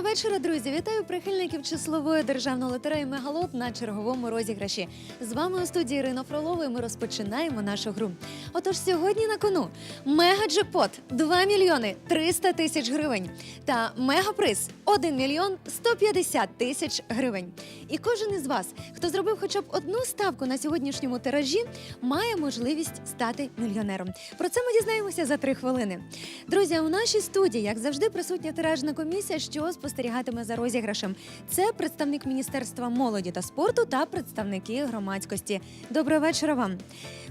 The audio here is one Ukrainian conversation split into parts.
вечора, друзі! Вітаю прихильників числової державної лотереї Мегалот на черговому розіграші. З вами у студії Ірина Фролова і ми розпочинаємо нашу гру. Отож, сьогодні на кону мегаджекпот 2 мільйони 300 тисяч гривень та мегаприз 1 мільйон 150 тисяч гривень. І кожен із вас, хто зробив хоча б одну ставку на сьогоднішньому тиражі, має можливість стати мільйонером. Про це ми дізнаємося за три хвилини. Друзі, у нашій студії, як завжди, присутня тиражна комісія, що спостерігатиме за розіграшем. Це представник Міністерства молоді та спорту та представники громадськості. Доброго вечора вам.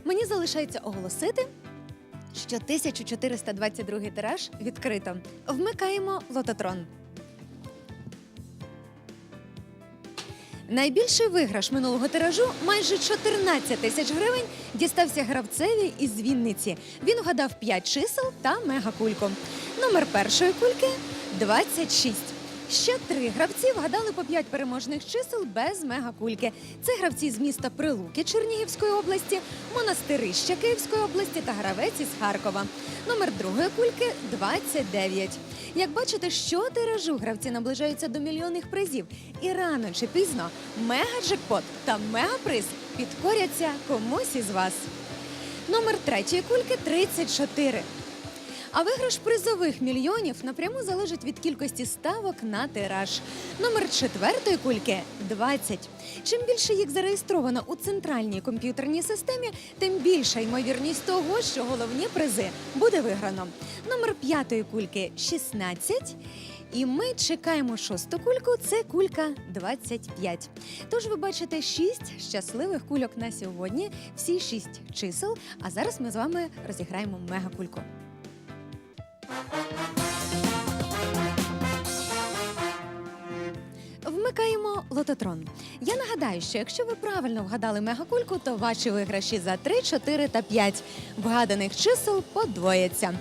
Мені залишається оголосити. Що 1422 тираж відкрито. Вмикаємо лототрон. Найбільший виграш минулого тиражу майже 14 тисяч гривень дістався гравцеві із Вінниці. Він угадав 5 чисел та мегакульку. Номер першої кульки 26. Ще три гравці вгадали по 5 переможних чисел без мегакульки. Це гравці з міста Прилуки Чернігівської області, Монастирища Київської області та гравець із Харкова. Номер другої кульки 29. Як бачите, що тиражу гравці наближаються до мільйонних призів. І рано чи пізно мегаджекпот та мегаприз підкоряться комусь із вас. Номер третьої кульки 34. А виграш призових мільйонів напряму залежить від кількості ставок на тираж. Номер четвертої кульки 20. Чим більше їх зареєстровано у центральній комп'ютерній системі, тим більша ймовірність того, що головні призи буде виграно. Номер п'ятої кульки 16. І ми чекаємо шосту кульку. Це кулька 25. Тож ви бачите шість щасливих кульок на сьогодні. Всі шість чисел. А зараз ми з вами розіграємо мегакульку. Вмикаємо лототрон. Я нагадаю, що якщо ви правильно вгадали мегакульку, то ваші виграші за 3, 4 та 5 вгаданих чисел подвояться.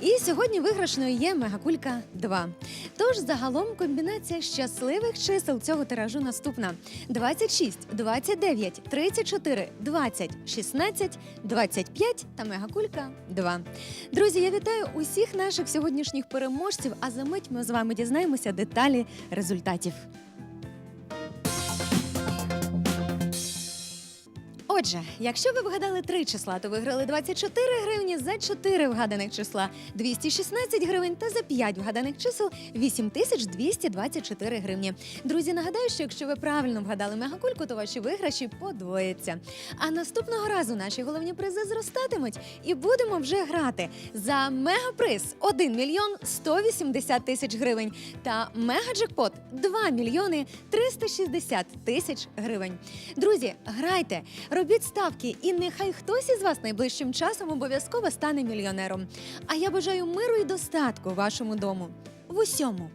І сьогодні виграшною є мегакулька 2. Тож загалом комбінація щасливих чисел цього тиражу наступна: 26, 29, 34, 20, 16, 25 та мегакулька 2. Друзі, я вітаю усіх наших сьогоднішніх переможців. А за мить ми з вами дізнаємося деталі результатів. Отже, якщо ви вгадали три числа, то виграли 24 гривні за 4 вгаданих числа, 216 гривень та за 5 вгаданих чисел 8224 гривні. Друзі, нагадаю, що якщо ви правильно вгадали мегакульку, то ваші виграші подвояться. А наступного разу наші головні призи зростатимуть і будемо вже грати за мегаприз 1 мільйон 180 тисяч гривень та мегаджекпот 2 мільйони 360 тисяч гривень. Друзі, грайте, робіть ставки, і нехай хтось із вас найближчим часом обов'язково стане мільйонером. А я бажаю миру і достатку вашому дому в усьому.